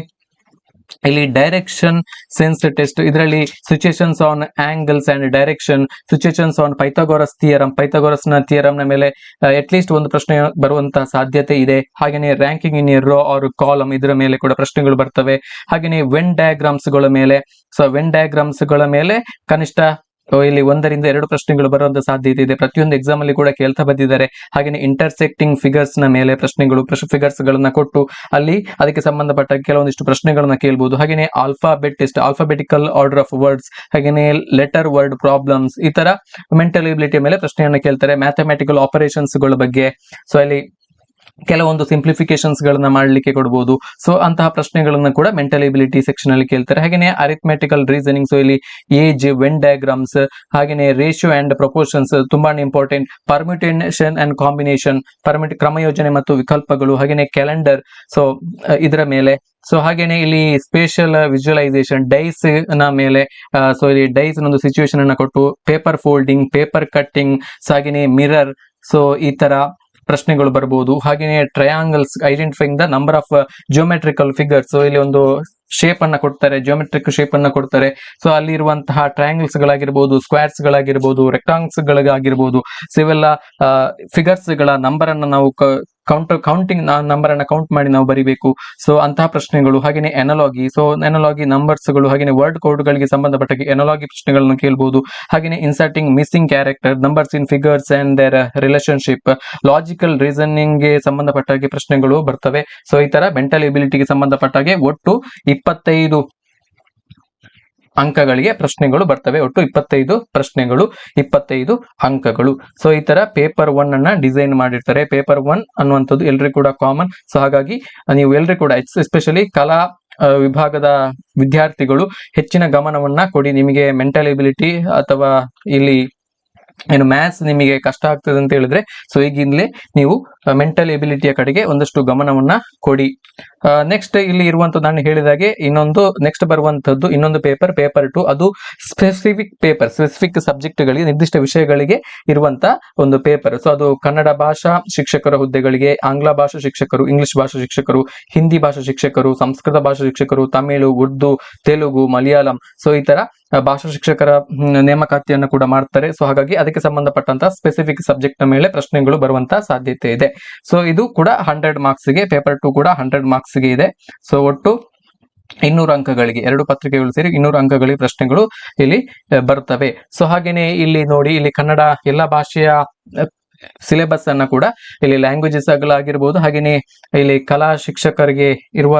ಇಲ್ಲಿ ಡೈರೆಕ್ಷನ್ ಸೆನ್ಸ್ ಟೆಸ್ಟ್ ಇದರಲ್ಲಿ situations on angles and direction situations on Pythagoras theorem ಪೈಥಾಗೋರಸ್ನ theorem ಮೇಲೆ ಅಟ್ ಲೀಸ್ಟ್ ಒಂದು ಪ್ರಶ್ನೆ ಬರುವಂತಹ ಸಾಧ್ಯತೆ ಇದೆ. ಹಾಗೆಯೇ ranking in row or column ಇದರ ಮೇಲೆ ಕೂಡ ಪ್ರಶ್ನೆಗಳು ಬರ್ತವೆ. ಹಾಗೆಯೇ ವೆನ್ ಡಯಾಗ್ರಾಮ್ಸ್ಗಳ ಮೇಲೆ ಸೊ ವೆನ್ ಡಯಾಗ್ರಾಮ್ಸ್ಗಳ ಮೇಲೆ ಕನಿಷ್ಠ ಸೊ ಇಲ್ಲಿ ಒಂದರಿಂದ ಎರಡು ಪ್ರಶ್ನೆಗಳು ಬರುವಂತ ಸಾಧ್ಯತೆ ಇದೆ. ಪ್ರತಿಯೊಂದು ಎಕ್ಸಾಮ್ ಅಲ್ಲಿ ಕೂಡ ಕೇಳ್ತಾ ಬಂದಿದ್ದಾರೆ. ಹಾಗೆ ಇಂಟರ್ಸೆಕ್ಟಿಂಗ್ ಫಿಗರ್ಸ್ನ ಮೇಲೆ ಪ್ರಶ್ನೆಗಳು ಫಿಗರ್ಸ್ ಗಳನ್ನ ಕೊಟ್ಟು ಅಲ್ಲಿ ಅದಕ್ಕೆ ಸಂಬಂಧಪಟ್ಟ ಕೆಲವೊಂದಿಷ್ಟು ಪ್ರಶ್ನೆಗಳನ್ನ ಕೇಳಬಹುದು ಹಾಗೆಯೇ alphabet test alphabetical order of words ಹಾಗೆಯೇ ಲೆಟರ್ ವರ್ಡ್ ಪ್ರಾಬ್ಲಮ್ಸ್ ಈ ತರ ಮೆಂಟಲ್ ಎಬಿಲಿಟಿ ಮೇಲೆ ಪ್ರಶ್ನೆಯನ್ನು ಕೇಳ್ತಾರೆ. ಮ್ಯಾಥಮೆಟಿಕಲ್ ಆಪರೇಷನ್ಸ್ಗಳ ಬಗ್ಗೆ. ಸೊ ಅಲ್ಲಿ ಕೆಲವೊಂದು ಸಿಂಪ್ಲಿಫಿಕೇಶನ್ಸ್ ಗಳನ್ನ ಮಾಡ್ಲಿಕ್ಕೆ ಕೊಡಬಹುದು ಸೊ ಅಂತಹ ಪ್ರಶ್ನೆಗಳನ್ನ ಕೂಡ ಮೆಂಟಲ್ ಎಬಿಲಿಟಿ ಸೆಕ್ಷನ್ ಅಲ್ಲಿ ಕೇಳ್ತಾರೆ. ಹಾಗೆಯೇ ಅರಿಥಮೆಟಿಕಲ್ ರೀಸನಿಂಗ್ ಸೊ ಇಲ್ಲಿ ಏಜ್ ವೆನ್ ಡಯಾಗ್ರಾಮ್ಸ್ ಹಾಗೆಯೇ ರೇಷಿಯೋ ಅಂಡ್ ಪ್ರಪೋರ್ಷನ್ಸ್ ತುಂಬಾನೇ important permutation and combination permit ಕ್ರಮಯೋಜನೆ ಮತ್ತು ವಿಕಲ್ಪಗಳು ಹಾಗೆಯೇ ಕ್ಯಾಲೆಂಡರ್ ಸೊ ಇದರ ಮೇಲೆ. ಸೊ ಹಾಗೇನೆ ಇಲ್ಲಿ ಸ್ಪೇಷಲ್ ವಿಜುವಲೈಸೇಷನ್ ಡೈಸ್ನ ಮೇಲೆ. ಸೊ ಇಲ್ಲಿ ಡೈಸ್ ಒಂದು ಸಿಚುವೇಶನ್ ಅನ್ನ ಕೊಟ್ಟು paper folding paper cutting so ಹಾಗೇನೆ ಮಿರರ್ ಸೊ ಈ ತರ. ಪ್ರಶ್ನೆಗಳು ಬರಬಹುದು ಹಾಗೆಯೇ triangles identifying the number of geometrical figures ಇಲ್ಲಿ ಒಂದು ಶೇಪ್ ಅನ್ನ ಕೊಡ್ತಾರೆ ಜಿಯೋಮೆಟ್ರಿಕ್ ಶೇಪ್ ಅನ್ನ ಕೊಡ್ತಾರೆ. ಸೊ ಅಲ್ಲಿರುವಂತಹ ಟ್ರಯಾಂಗಲ್ಸ್ ಗಳಾಗಿರ್ಬೋದು ಸ್ಕ್ವೇರ್ಸ್ ಗಳಾಗಿರ್ಬೋದು ರೆಕ್ಟಾಂಗ್ಸ್ ಗಳಾಗಿರ್ಬೋದು ಸೊ ಇವೆಲ್ಲ ಫಿಗರ್ಸ್ಗಳ ನಂಬರ್ ಅನ್ನ ನಾವು ಕೌಂಟ್ ಕೌಂಟಿಂಗ್ ನಂಬರ್ ಅನ್ನ ಕೌಂಟ್ ಮಾಡಿ ನಾವು ಬರಿಬೇಕು. ಸೊ ಅಂತಹ ಪ್ರಶ್ನೆಗಳು ಹಾಗೆಯೇ ಎನಲಾಗಿ ಸೊ ಎನಲಾಗಿ ನಂಬರ್ಸ್ಗಳು ಹಾಗೆಯೇ ವರ್ಡ್ ಕೋಡ್ ಗಳಿಗೆ ಸಂಬಂಧಪಟ್ಟ ಎನಲಾಗಿ ಪ್ರಶ್ನೆಗಳನ್ನು ಕೇಳಬಹುದು ಹಾಗೆಯೇ inserting missing character numbers in figures and their relationship logical ರೀಸನಿಂಗ್ಗೆ ಸಂಬಂಧಪಟ್ಟ ಹಾಗೆ ಪ್ರಶ್ನೆಗಳು ಬರ್ತವೆ. ಸೊ ಈ ತರ ಮೆಂಟಲ್ ಎಬಿಲಿಟಿಗೆ ಸಂಬಂಧಪಟ್ಟ ಹಾಗೆ ಒಟ್ಟು ಇಪ್ಪತ್ತೈದು ಅಂಕಗಳಿಗೆ ಪ್ರಶ್ನೆಗಳು ಬರ್ತವೆ. ಒಟ್ಟು ಇಪ್ಪತ್ತೈದು ಪ್ರಶ್ನೆಗಳು, ಇಪ್ಪತ್ತೈದು ಅಂಕಗಳು. ಸೊ ಈ ತರ ಪೇಪರ್ ಒನ್ ಅನ್ನ ಡಿಸೈನ್ ಮಾಡಿರ್ತಾರೆ. ಪೇಪರ್ ಒನ್ ಅನ್ನುವಂಥದ್ದು ಎಲ್ರಿಗೂ ಕೂಡ ಕಾಮನ್ ಸೊ ಹಾಗಾಗಿ ನೀವು ಎಲ್ರಿಗೂ ಕೂಡ ಎಸ್ಪೆಷಲಿ ಕಲಾ ವಿಭಾಗದ ವಿದ್ಯಾರ್ಥಿಗಳು ಹೆಚ್ಚಿನ ಗಮನವನ್ನ ಕೊಡಿ. ನಿಮಗೆ ಮೆಂಟಲ್ ಎಬಿಲಿಟಿ ಅಥವಾ ಇಲ್ಲಿ ಏನು ಮ್ಯಾಥ್ಸ್ ನಿಮಗೆ ಕಷ್ಟ ಆಗ್ತದೆ ಅಂತ ಹೇಳಿದ್ರೆ ಸೊ ಈಗಿಂದಲೇ ನೀವು ಮೆಂಟಲ್ ಎಬಿಲಿಟಿಯ ಕಡೆಗೆ ಒಂದಷ್ಟು ಗಮನವನ್ನ ಕೊಡಿ. ನೆಕ್ಸ್ಟ್ ಇಲ್ಲಿ ಇರುವಂತ ನಾನು ಹೇಳಿದಾಗೆ ಇನ್ನೊಂದು ನೆಕ್ಸ್ಟ್ ಬರುವಂತದ್ದು ಇನ್ನೊಂದು ಪೇಪರ್ ಪೇಪರ್ ಟು ಅದು ಸ್ಪೆಸಿಫಿಕ್ ಪೇಪರ್ ಸ್ಪೆಸಿಫಿಕ್ ಸಬ್ಜೆಕ್ಟ್ ಗಳಿಗೆ, ನಿರ್ದಿಷ್ಟ ವಿಷಯಗಳಿಗೆ ಇರುವಂತ ಒಂದು ಪೇಪರ್ ಸೊ ಅದು ಕನ್ನಡ ಭಾಷಾ ಶಿಕ್ಷಕರ ಹುದ್ದೆಗಳಿಗೆ, ಆಂಗ್ಲ ಭಾಷಾ ಶಿಕ್ಷಕರು ಇಂಗ್ಲಿಷ್ ಭಾಷಾ ಶಿಕ್ಷಕರು ಹಿಂದಿ ಭಾಷಾ ಶಿಕ್ಷಕರು, ಸಂಸ್ಕೃತ ಭಾಷಾ ಶಿಕ್ಷಕರು, ತಮಿಳು, ಉರ್ದು, ತೆಲುಗು, ಮಲಯಾಳಂ. ಸೊ ಈ ತರ ಭಾಷಾ ಶಿಕ್ಷಕರ ನೇಮಕಾತಿಯನ್ನು ಕೂಡ ಮಾಡ್ತಾರೆ. ಸೊ ಹಾಗಾಗಿ ಅದಕ್ಕೆ ಸಂಬಂಧಪಟ್ಟಂತ ಸ್ಪೆಸಿಫಿಕ್ ಸಬ್ಜೆಕ್ಟ್ನ ಮೇಲೆ ಪ್ರಶ್ನೆಗಳು ಬರುವಂತ ಸಾಧ್ಯತೆ ಇದೆ. ಸೊ ಇದು ಕೂಡ ಹಂಡ್ರೆಡ್ ಮಾರ್ಕ್ಸ್ಗೆ ಪೇಪರ್ ಟು ಕೂಡ ಹಂಡ್ರೆಡ್ ಮಾರ್ಕ್ಸ್ ಗೆ ಇದೆ. ಸೊ ಒಟ್ಟು ಇನ್ನೂರು ಅಂಕಗಳಿಗೆ, ಎರಡು ಪತ್ರಿಕೆಗಳು ಸೇರಿ ಇನ್ನೂರು ಅಂಕಗಳಿಗೆ ಪ್ರಶ್ನೆಗಳು ಇಲ್ಲಿ ಬರ್ತವೆ. ಸೊ ಹಾಗೇನೆ ಇಲ್ಲಿ ನೋಡಿ, ಇಲ್ಲಿ ಕನ್ನಡ ಎಲ್ಲ ಭಾಷೆಯ ಸಿಲೆಬಸ್ ಅನ್ನ ಕೂಡ ಇಲ್ಲಿ ಲ್ಯಾಂಗ್ವೇಜಸ್ ಆಗಿರ್ಬೋದು ಹಾಗೇನೆ ಇಲ್ಲಿ ಕಲಾ ಶಿಕ್ಷಕರಿಗೆ ಇರುವ,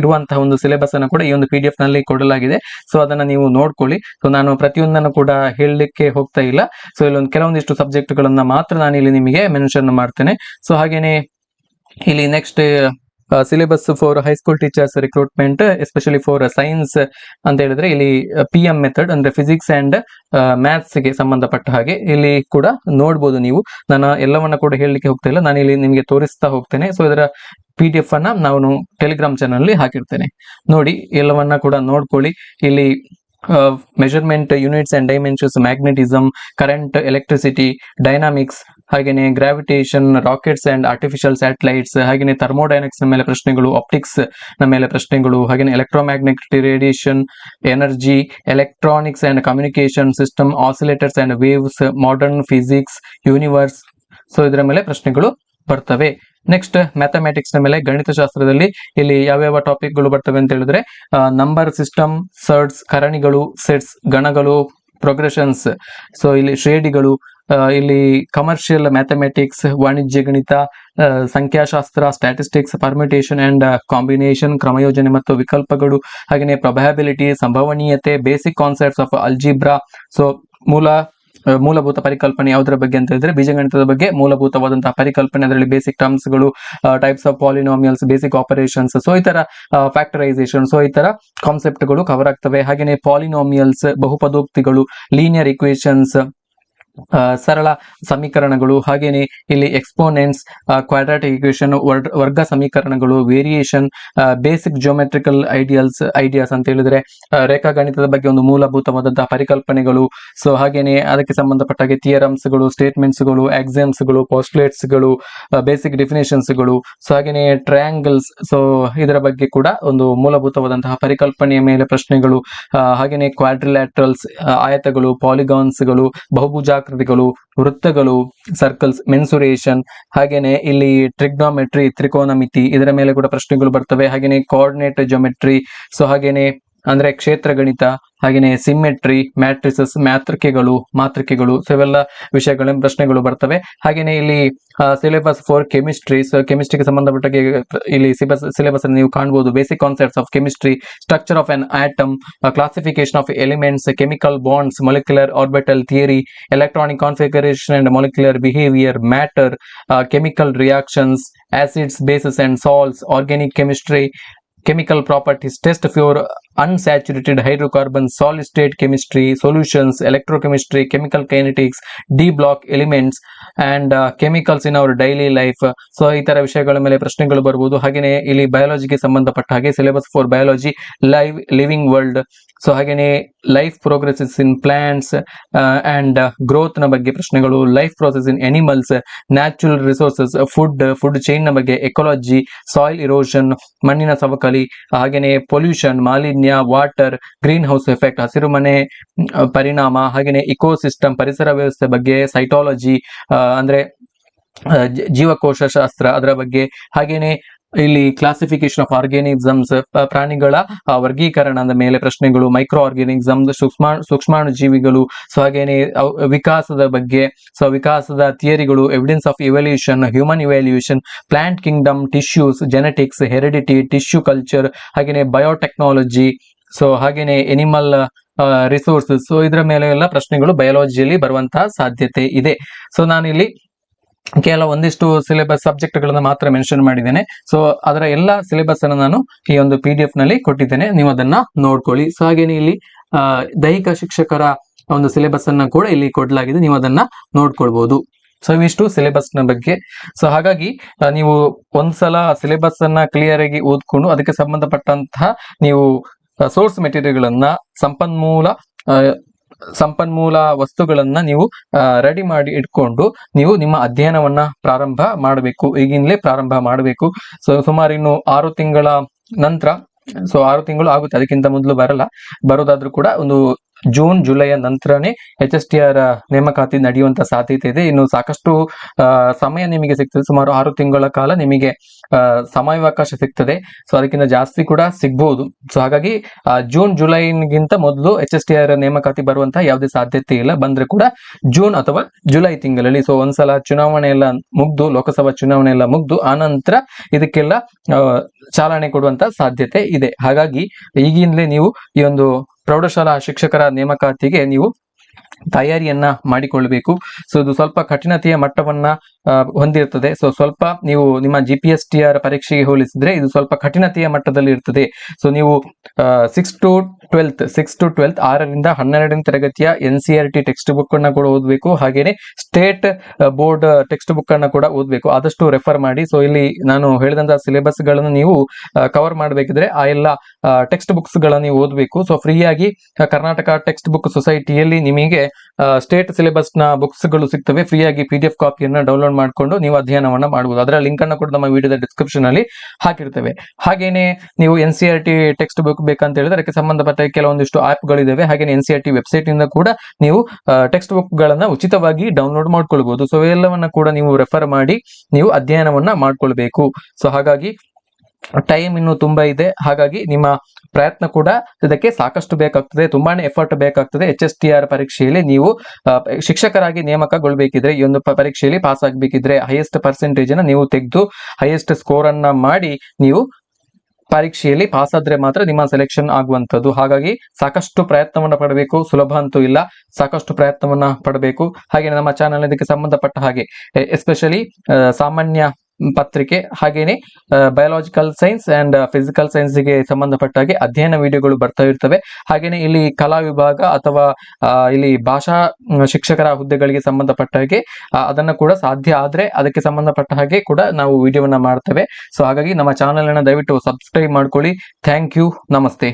ಇರುವಂತಹ ಒಂದು ಸಿಲೆಬಸ್ ಅನ್ನು ಕೂಡ ಈ ಒಂದು ಪಿ ನಲ್ಲಿ ಕೊಡಲಾಗಿದೆ. ಸೊ ಅದನ್ನ ನೀವು ನೋಡ್ಕೊಳ್ಳಿ. ಸೊ ನಾನು ಪ್ರತಿಯೊಂದನ್ನು ಕೂಡ ಹೇಳಲಿಕ್ಕೆ ಹೋಗ್ತಾ ಇಲ್ಲ. ಸೊ ಇಲ್ಲೊಂದು ಕೆಲವೊಂದಿಷ್ಟು ಸಬ್ಜೆಕ್ಟ್ ಗಳನ್ನ ಮಾತ್ರ ನಾನು ಇಲ್ಲಿ ನಿಮಗೆ ಮೆನ್ಷನ್ ಮಾಡ್ತೇನೆ. ಸೊ ಹಾಗೇನೆ ಇಲ್ಲಿ next syllabus for high school teachers recruitment especially for science ಅಂತ ಹೇಳಿದ್ರೆ ಇಲ್ಲಿ ಪಿ ಎಂ ಮೆಥಡ್ ಅಂದ್ರೆ ಫಿಸಿಕ್ಸ್ ಅಂಡ್ ಮ್ಯಾಥ್ಸ್ಗೆ ಸಂಬಂಧಪಟ್ಟ ಹಾಗೆ ಇಲ್ಲಿ ಕೂಡ ನೋಡ್ಬೋದು ನೀವು. ನಾನು ಎಲ್ಲವನ್ನ ಕೂಡ ಹೇಳಲಿಕ್ಕೆ ಹೋಗ್ತಾ ಇಲ್ಲ. ನಾನು ಇಲ್ಲಿ ನಿಮಗೆ ತೋರಿಸ್ತಾ ಹೋಗ್ತೇನೆ. ಸೊ ಇದರ ಪಿ ಡಿ ಎಫ್ ಅನ್ನ ನಾನು ಟೆಲಿಗ್ರಾಮ್ ಚಾನಲ್ ಹಾಕಿರ್ತೇನೆ. ನೋಡಿ, ಎಲ್ಲವನ್ನ ಕೂಡ ನೋಡ್ಕೊಳ್ಳಿ. ಇಲ್ಲಿ measurement units and dimensions magnetism current electricity dynamics ಹಾಗೇನೆ gravitation rockets and artificial satellites ಹಾಗೇನೆ ಥರ್ಮೋಡೈನಕ್ಸ್ ಮೇಲೆ ಪ್ರಶ್ನೆಗಳು ಆಪ್ಟಿಕ್ಸ್ನ ಮೇಲೆ ಪ್ರಶ್ನೆಗಳು, ಹಾಗೇನೆ electromagnetic radiation energy electronics and communication system oscillators and waves modern physics universe so ಇದರ ಮೇಲೆ ಪ್ರಶ್ನೆಗಳು ಬರ್ತವೆ. ನೆಕ್ಸ್ಟ್ ಮ್ಯಾಥಮೆಟಿಕ್ಸ್ನ ಮೇಲೆ ಗಣಿತಶಾಸ್ತ್ರದಲ್ಲಿ ಇಲ್ಲಿ ಯಾವ್ಯಾವ ಟಾಪಿಕ್ಗಳು ಬರ್ತವೆ ಅಂತ ಹೇಳಿದ್ರೆ ನಂಬರ್ ಸಿಸ್ಟಮ್ ಸರ್ಟ್ಸ್ ಕರಣಿಗಳು ಸೆಟ್ಸ್ ಗಣಗಳು ಪ್ರೊಗ್ರೆಷನ್ಸ್ ಸೊ ಇಲ್ಲಿ ಶ್ರೇಣಿಗಳು ಆ, ಇಲ್ಲಿ ಕಮರ್ಷಿಯಲ್ ಮ್ಯಾಥಮೆಟಿಕ್ಸ್ ವಾಣಿಜ್ಯ ಗಣಿತ ಸಂಖ್ಯಾಶಾಸ್ತ್ರ ಸ್ಟ್ಯಾಟಿಸ್ಟಿಕ್ಸ್ ಪರ್ಮಿಟೇಷನ್ ಅಂಡ್ ಕಾಂಬಿನೇಷನ್ ಕ್ರಮಯೋಜನೆ ಮತ್ತು ವಿಕಲ್ಪಗಳು. ಹಾಗೆಯೇ ಪ್ರೊಬಾಬಿಲಿಟಿ ಸಂಭವನೀಯತೆ basic concepts of algebra so ಮೂಲ ಮೂಲಭೂತ ಪರಿಕಲ್ಪನೆ ಯಾವುದರ ಬಗ್ಗೆ ಅಂತ ಹೇಳಿದ್ರೆ ಬೀಜಗಣಿತದ ಬಗ್ಗೆ ಮೂಲಭೂತವಾದಂತಹ ಪರಿಕಲ್ಪನೆ, ಅದರಲ್ಲಿ basic ಟರ್ಮ್ಸ್ಗಳು types of polynomials basic operations so ಈ ತರ ಫ್ಯಾಕ್ಟರೈಸೇಷನ್ ಸೊ ಈ ತರ ಕಾನ್ಸೆಪ್ಟ್ಗಳು ಕವರ್ ಆಗ್ತವೆ. ಹಾಗೆಯೇ ಪಾಲಿನೋಮಿಯಲ್ಸ್ ಬಹುಪದೋಕ್ತಿಗಳು ಲೀನಿಯರ್ ಇಕ್ವೇಶನ್ಸ್ ಸರಳ ಸಮೀಕರಣಗಳು. ಹಾಗೇನೆ ಇಲ್ಲಿ ಎಕ್ಸ್ಪೋನೆಂಟ್ಸ್ ಕ್ವಾಡ್ರಾಟಿಕ್ ಇಕ್ವೇಶನ್ ವರ್ಗ ಸಮೀಕರಣಗಳು variation basic geometrical ideals ideas ಅಂತ ಹೇಳಿದ್ರೆ ರೇಖಾಗಣಿತದ ಬಗ್ಗೆ ಒಂದು ಮೂಲಭೂತವಾದಂತಹ ಪರಿಕಲ್ಪನೆಗಳು. ಸೊ ಹಾಗೇನೆ ಅದಕ್ಕೆ ಸಂಬಂಧಪಟ್ಟ ಹಾಗೆ ಥಿಯರಮ್ಸ್ಗಳು ಸ್ಟೇಟ್ಮೆಂಟ್ಸ್ಗಳು ಎಕ್ಸಾಮ್ಸ್ಗಳು ಪೋಸ್ಟ್ಲೇಟ್ಸ್ಗಳು ಬೇಸಿಕ್ ಡೆಫಿನೇಷನ್ಸ್ಗಳು ಸೊ ಹಾಗೇನೆ ಟ್ರಯಾಂಗಲ್ಸ್ ಸೊ ಇದರ ಬಗ್ಗೆ ಕೂಡ ಒಂದು ಮೂಲಭೂತವಾದಂತಹ ಪರಿಕಲ್ಪನೆಯ ಮೇಲೆ ಪ್ರಶ್ನೆಗಳು. ಹಾಗೇನೆ ಕ್ವಾಡ್ರಿಲ್ಯಾಟ್ರಲ್ಸ್ ಆಯತಗಳು ಪಾಲಿಗಾನ್ಸ್ಗಳು ಬಹುಭುಜಾಕೃತಿಗಳು ವೃತ್ತಗಳು ಸರ್ಕಲ್ಸ್ ಮೆನ್ಸುರೇಷನ್ ಹಾಗೇನೆ ಇಲ್ಲಿ ಟ್ರಿಗ್ನೋಮೆಟ್ರಿ ತ್ರಿಕೋನಮಿತಿ ಇದರ ಮೇಲೆ ಕೂಡ ಪ್ರಶ್ನೆಗಳು ಬರ್ತವೆ. ಹಾಗೇನೆ ಕೋಆರ್ಡಿನೇಟ್ ಜೊಮೆಟ್ರಿ ಸೊ ಹಾಗೇನೆ ಅಂದ್ರೆ ಕ್ಷೇತ್ರ ಗಣಿತ, ಹಾಗೇನೆ ಸಿಮ್ಮೆಟ್ರಿ ಮ್ಯಾಟ್ರಿಸಸ್ ಮಾತೃಕೆಗಳು ಮಾತೃಕೆಗಳು ಸೊ ಇವೆಲ್ಲ ವಿಷಯಗಳ, ಪ್ರಶ್ನೆಗಳು ಬರ್ತವೆ. ಹಾಗೇನೆ ಇಲ್ಲಿ ಸಿಲೆಬಸ್ ಫಾರ್ ಕೆಮಿಸ್ಟ್ರಿ ಸೊ ಕೆಮಿಸ್ಟ್ರಿಗೆ ಸಂಬಂಧಪಟ್ಟ ಇಲ್ಲಿ ಸಿಲೆಬಸ್ ಸಿಲೆಬಸ್ ನೀವು ಕಾಣಬಹುದು basic concepts of chemistry structure of an atom classification of elements chemical bonds molecular orbital theory electronic configuration and molecular behaviour matter chemical reactions acids bases and salts organic chemistry chemical properties test for unsaturated hydrocarbons, solid state chemistry, solutions, electrochemistry, chemical kinetics, D block elements and uh, chemicals in our daily life. So ಈ ತರ ವಿಷಯಗಳ ಮೇಲೆ ಪ್ರಶ್ನೆಗಳು ಬರ್ಬೋದು ಹಾಗೇನೆ ಇಲ್ಲಿ ಬಯಾಲಜಿಗೆ ಸಂಬಂಧಪಟ್ಟ ಹಾಗೆ syllabus for biology live living world so ಹಾಗೇನೆ life progresses in plants and ಗ್ರೋತ್ನ ಬಗ್ಗೆ ಪ್ರಶ್ನೆಗಳು life process in animals natural resources food food ಚೈನ್ನ ಬಗ್ಗೆ ಎಕಾಲಜಿ ಸಾಯಿಲ್ ಇರೋಷನ್ ಮಣ್ಣಿನ ಸವಕಳಿ ಹಾಗೇನೆ ಪೊಲ್ಯೂಷನ್ ಮಾಲಿನ್ಯ ವಾಟರ್ ಗ್ರೀನ್ ಹೌಸ್ ಎಫೆಕ್ಟ್ ಹಸಿರುಮನೆ ಪರಿಣಾಮ ಹಾಗೆಯೇ ಇಕೋಸಿಸ್ಟಮ್, ಪರಿಸರ ವ್ಯವಸ್ಥೆ ಬಗ್ಗೆ, ಸೈಟಾಲಜಿ ಅಂದ್ರೆ ಜೀವಕೋಶ ಶಾಸ್ತ್ರ ಅದರ ಬಗ್ಗೆ, ಹಾಗೇನೆ ಇಲ್ಲಿ ಕ್ಲಾಸಿಫಿಕೇಶನ್ ಆಫ್ ಆರ್ಗ್ಯಾನಿಸಮ್ಸ್ ಪ್ರಾಣಿಗಳ ವರ್ಗೀಕರಣದ ಮೇಲೆ ಪ್ರಶ್ನೆಗಳು ಮೈಕ್ರೋ ಆರ್ಗ್ಯಾನಿಸಮ್ಸ್ ಸೂಕ್ಷ್ಮ ಸೂಕ್ಷ್ಮಾಣು ಜೀವಿಗಳು ಸೊ ಹಾಗೇನೆ ವಿಕಾಸದ ಬಗ್ಗೆ, ಸೊ, ವಿಕಾಸದ ಥಿಯರಿಗಳು evidence of evolution human evolution plant kingdom tissues genetics heredity tissue culture ಹಾಗೆಯೇ ಬಯೋಟೆಕ್ನಾಲಜಿ ಸೊ ಹಾಗೇನೆ ಎನಿಮಲ್ ರಿಸೋರ್ಸಸ್ ಸೊ ಇದರ ಮೇಲೆ ಎಲ್ಲ ಪ್ರಶ್ನೆಗಳು ಬಯಾಲಜಿಯಲ್ಲಿ ಬರುವಂತಹ ಸಾಧ್ಯತೆ ಇದೆ. ಸೊ ನಾನಿಲ್ಲಿ ಕೇವಲ ಒಂದಿಷ್ಟು ಸಿಲೆಬಸ್ ಸಬ್ಜೆಕ್ಟ್ ಗಳನ್ನ ಮಾತ್ರ ಮೆನ್ಷನ್ ಮಾಡಿದ್ದೇನೆ. ಸೊ ಅದರ ಎಲ್ಲ ಸಿಲೆಬಸ್ ಅನ್ನು ನಾನು ಈ ಒಂದು ಪಿ ಡಿ ಎಫ್ನಲ್ಲಿ ಕೊಟ್ಟಿದ್ದೇನೆ. ನೀವು ಅದನ್ನ ನೋಡ್ಕೊಳ್ಳಿ. ಸೊ ಹಾಗೇನೆ ಇಲ್ಲಿ ದೈಹಿಕ ಶಿಕ್ಷಕರ ಒಂದು ಸಿಲೆಬಸ್ ಅನ್ನ ಕೂಡ ಇಲ್ಲಿ ಕೊಡಲಾಗಿದೆ. ನೀವು ಅದನ್ನ ನೋಡ್ಕೊಳ್ಬಹುದು ಸೊ ಇವಿಷ್ಟು ಸಿಲೆಬಸ್ನ ಬಗ್ಗೆ. ಸೊ ಹಾಗಾಗಿ ನೀವು ಒಂದ್ಸಲ ಸಿಲೆಬಸ್ ಅನ್ನ ಕ್ಲಿಯರ್ ಆಗಿ ಓದ್ಕೊಂಡು ಅದಕ್ಕೆ ಸಂಬಂಧಪಟ್ಟಂತಹ ನೀವು ಸೋರ್ಸ್ ಮೆಟೀರಿಯಲ್ಗಳನ್ನ ಸಂಪನ್ಮೂಲ ಆ, ಸಂಪನ್ಮೂಲ ವಸ್ತುಗಳನ್ನ ನೀವು ರೆಡಿ ಮಾಡಿ ಇಟ್ಕೊಂಡು ನೀವು ನಿಮ್ಮ ಅಧ್ಯಯನವನ್ನ ಪ್ರಾರಂಭ ಮಾಡಬೇಕು. ಈಗಿನಲೇ ಪ್ರಾರಂಭ ಮಾಡಬೇಕು. ಸೊ, ಸುಮಾರು ಇನ್ನು ಆರು ತಿಂಗಳ ನಂತರ, ಸೊ ಆರು ತಿಂಗಳು ಆಗುತ್ತೆ. ಅದಕ್ಕಿಂತ ಮೊದಲು ಬರಲ್ಲ. ಬರೋದಾದ್ರೂ ಕೂಡ ಒಂದು ಜೂನ್, ಜುಲೈಯ ನಂತರನೇ ಎಚ್ ಎಸ್ ಟಿ ಆರ್ ನೇಮಕಾತಿ ನಡೆಯುವಂತ ಸಾಧ್ಯತೆ ಇದೆ. ಇನ್ನು ಸಾಕಷ್ಟು ಸಮಯ ನಿಮಗೆ ಸಿಗ್ತದೆ. ಸುಮಾರು ಆರು ತಿಂಗಳ ಕಾಲ ನಿಮಗೆ ಸಮಯಾವಕಾಶ ಸಿಗ್ತದೆ. ಸೊ, ಅದಕ್ಕಿಂತ ಜಾಸ್ತಿ ಕೂಡ ಸಿಗ್ಬಹುದು ಸೊ, ಹಾಗಾಗಿ ಜೂನ್, ಜುಲೈಗಿಂತ ಮೊದಲು ಎಚ್ ಎಸ್ ಟಿ ಆರ್ ನೇಮಕಾತಿ ಬರುವಂತಹ ಯಾವುದೇ ಸಾಧ್ಯತೆ ಇಲ್ಲ. ಬಂದ್ರೆ ಕೂಡ ಜೂನ್ ಅಥವಾ ಜುಲೈ ತಿಂಗಳಲ್ಲಿ, ಸೊ, ಒಂದ್ಸಲ ಚುನಾವಣೆ ಎಲ್ಲ ಮುಗ್ದು, ಲೋಕಸಭಾ ಚುನಾವಣೆ ಎಲ್ಲ ಮುಗ್ದು ಆನಂತರ ಇದಕ್ಕೆಲ್ಲ ಚಾಲನೆ ಕೊಡುವಂತ ಸಾಧ್ಯತೆ ಇದೆ. ಹಾಗಾಗಿ, ಈಗಿಂದಲೇ ನೀವು ಈ ಒಂದು ಪ್ರೌಢಶಾಲಾ ಶಿಕ್ಷಕರ ನೇಮಕಾತಿಗೆ ನೀವು ತಯಾರಿಯನ್ನ ಮಾಡಿಕೊಳ್ಬೇಕು. ಸೊ ಇದು ಸ್ವಲ್ಪ ಕಠಿಣತೆಯ ಮಟ್ಟವನ್ನ ಆ, ಹೊಂದಿರ್ತದೆ. ಸೊ ಸ್ವಲ್ಪ ನೀವು ನಿಮ್ಮ G P S T R ಪರೀಕ್ಷೆಗೆ ಹೋಲಿಸಿದ್ರೆ ಇದು ಸ್ವಲ್ಪ ಕಠಿಣತೆಯ ಮಟ್ಟದಲ್ಲಿ ಇರ್ತದೆ. ಸೊ ನೀವು six to twelfth six to twelfth ಆರರಿಂದ ಹನ್ನೆರಡನೇ ತರಗತಿಯ N C R T textbook ಅನ್ನ ಕೂಡ ಓದಬೇಕು. ಹಾಗೇನೆ ಸ್ಟೇಟ್ ಬೋರ್ಡ್ ಟೆಕ್ಸ್ಟ್ ಬುಕ್ ಅನ್ನ ಕೂಡ ಓದಬೇಕು. ಆದಷ್ಟು ರೆಫರ್ ಮಾಡಿ. ಸೊ ಇಲ್ಲಿ ನಾನು ಹೇಳಿದಂತಹ ಸಿಲೆಬಸ್ಗಳನ್ನು ನೀವು ಕವರ್ ಮಾಡಬೇಕಿದ್ರೆ ಆ ಎಲ್ಲ ಟೆಕ್ಸ್ಟ್ ಬುಕ್ಸ್ ಗಳನ್ನ ನೀವು ಓದಬೇಕು. ಸೊ ಫ್ರೀಯಾಗಿ ಕರ್ನಾಟಕ ಟೆಕ್ಸ್ಟ್ ಬುಕ್ ಸೊಸೈಟಿಯಲ್ಲಿ ನಿಮಗೆ ಸ್ಟೇಟ್ ಸಿಲೆಬಸ್ನ ಬುಕ್ಸ್ಗಳು ಸಿಗ್ತವೆ. ಫ್ರೀಯಾಗಿ ಪಿ ಡಿ ಎಫ್ ಕಾಪಿಯನ್ನ ಡೌನ್ಲೋಡ್ ಮಾಡಿಕೊಂಡು ನೀವು ಅಧ್ಯಯನವನ್ನ ಮಾಡಬಹುದು ಅದರ ಲಿಂಕ್ ಅನ್ನು ಕೂಡ ನಮ್ಮ ವಿಡಿಯೋದ ಡಿಸ್ಕ್ರಿಪ್ಷನ್ ಅಲ್ಲಿ ಹಾಕಿರ್ತೇವೆ. ಹಾಗೇನೆ ನೀವು N C R T textbook ಬೇಕಂತ ಹೇಳಿದ್ರೆ ಅದಕ್ಕೆ ಸಂಬಂಧಪಟ್ಟ ಕೆಲವೊಂದಿಷ್ಟು ಆಪ್ ಗಳಿದಾವೆ. ಹಾಗೆ N C R T website ಇಂದ ಕೂಡ ನೀವು ಟೆಕ್ಸ್ಟ್ ಬುಕ್ ಗಳನ್ನ ಉಚಿತವಾಗಿ ಡೌನ್ಲೋಡ್ ಮಾಡ್ಕೊಳ್ಬಹುದು ಸೊ ಎಲ್ಲವನ್ನ ಕೂಡ ನೀವು ರೆಫರ್ ಮಾಡಿ ನೀವು ಅಧ್ಯಯನವನ್ನ ಮಾಡ್ಕೊಳ್ಬೇಕು. ಸೊ ಹಾಗಾಗಿ ಟೈಮ್ ಇನ್ನು ತುಂಬಾ ಇದೆ. ಹಾಗಾಗಿ ನಿಮ್ಮ ಪ್ರಯತ್ನ ಕೂಡ ಇದಕ್ಕೆ ಸಾಕಷ್ಟು ಬೇಕಾಗ್ತದೆ. ತುಂಬಾನೇ ಎಫರ್ಟ್ ಬೇಕಾಗ್ತದೆ. ಎಚ್ ಎಸ್ ಟಿ ಆರ್ ಪರೀಕ್ಷೆಯಲ್ಲಿ ನೀವು ಶಿಕ್ಷಕರಾಗಿ ನೇಮಕಗೊಳ್ಬೇಕಿದ್ರೆ, ಈ ಒಂದು ಪರೀಕ್ಷೆಯಲ್ಲಿ ಪಾಸ್ ಆಗ್ಬೇಕಿದ್ರೆ ಹೈಯೆಸ್ಟ್ ಪರ್ಸೆಂಟೇಜ್ ಅನ್ನ ನೀವು ತೆಗೆದು ಹೈಯೆಸ್ಟ್ ಸ್ಕೋರ್ ಅನ್ನ ಮಾಡಿ ನೀವು ಪರೀಕ್ಷೆಯಲ್ಲಿ ಪಾಸ್ ಆದ್ರೆ ಮಾತ್ರ ನಿಮ್ಮ ಸೆಲೆಕ್ಷನ್ ಆಗುವಂಥದ್ದು. ಹಾಗಾಗಿ ಸಾಕಷ್ಟು ಪ್ರಯತ್ನವನ್ನ ಪಡಬೇಕು. ಸುಲಭ ಅಂತೂ ಇಲ್ಲ. ಸಾಕಷ್ಟು ಪ್ರಯತ್ನವನ್ನ ಪಡಬೇಕು. ಹಾಗೆ ನಮ್ಮ ಚಾನಲ್ ಇದಕ್ಕೆ ಸಂಬಂಧಪಟ್ಟ ಹಾಗೆ ಎಸ್ಪೆಷಲಿ ಸಾಮಾನ್ಯ ಪತ್ರಿಕೆ. ಹಾಗೇನೆ ಬಯೋಲಾಜಿಕಲ್ ಸೈನ್ಸ್ ಅಂಡ್ ಫಿಸಿಕಲ್ ಸೈನ್ಸ್ಗೆ ಸಂಬಂಧಪಟ್ಟ ಹಾಗೆ ಅಧ್ಯಯನ ವಿಡಿಯೋಗಳು ಬರ್ತಾ ಇರ್ತವೆ. ಹಾಗೇನೆ, ಇಲ್ಲಿ ಕಲಾ ವಿಭಾಗ ಅಥವಾ ಇಲ್ಲಿ ಭಾಷಾ ಶಿಕ್ಷಕರ ಹುದ್ದೆಗಳಿಗೆ ಸಂಬಂಧಪಟ್ಟ ಹಾಗೆ ಅದನ್ನು ಅದನ್ನ ಕೂಡ ಸಾಧ್ಯ ಆದ್ರೆ ಅದಕ್ಕೆ ಸಂಬಂಧಪಟ್ಟ ಹಾಗೆ ಕೂಡ ನಾವು ವಿಡಿಯೋವನ್ನ ಮಾಡ್ತೇವೆ. ಸೊ ಹಾಗಾಗಿ ನಮ್ಮ ಚಾನೆಲ್ ಅನ್ನ ದಯವಿಟ್ಟು ಸಬ್ಸ್ಕ್ರೈಬ್ ಮಾಡ್ಕೊಳ್ಳಿ. ಥ್ಯಾಂಕ್ ಯು ನಮಸ್ತೆ.